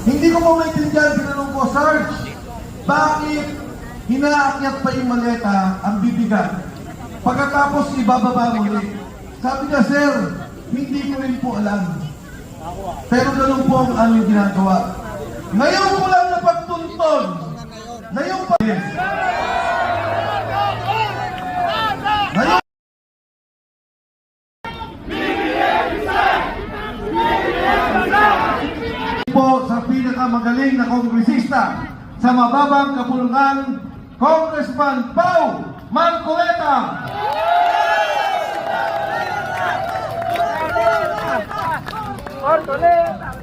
Hindi ko po maintindihan, tinanong ko, Sarge, bakit hinaakyat pa yung maleta ang bibigat? Pagkatapos ibababa muli. Sabi niya, sir, hindi ko rin po alam. Pero ganun po ang aming ginagawa. Ngayon ko lang napagtunton na yung pa... Ngayon po sa pinakamagaling na kongresista sa mababang kapulungan, Congressman Pau Marcoleta.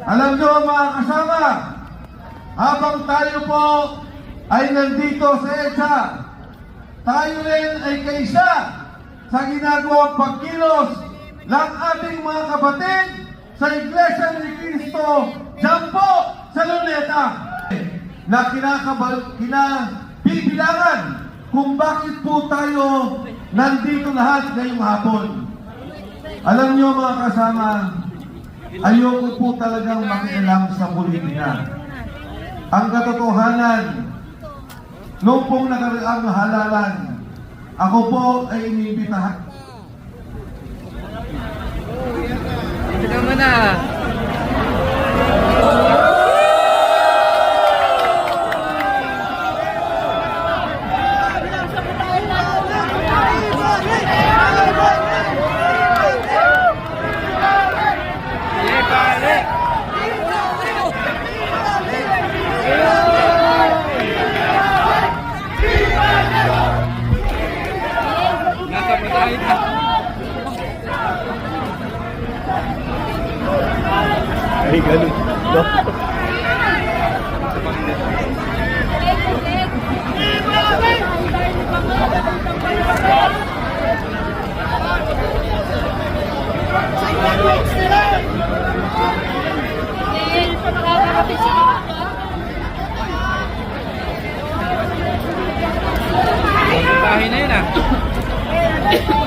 Alam nyo mga kasama, habang tayo po ay nandito sa EDSA, tayo rin ay kaisa sa ginagawang pagkilos ng ating mga kapatid sa Iglesia ni Cristo dyan Luneta na kinakabal, kinabibilangan kung bakit po tayo nandito lahat ngayong hapon. Alam niyo mga kasama, ayoko po talagang makialam sa politika. Ang katotohanan, noong pong nakaraang halalan, ako po ay inibitahan. Dito ka muna. may ganun. No? Bahay na yun ah.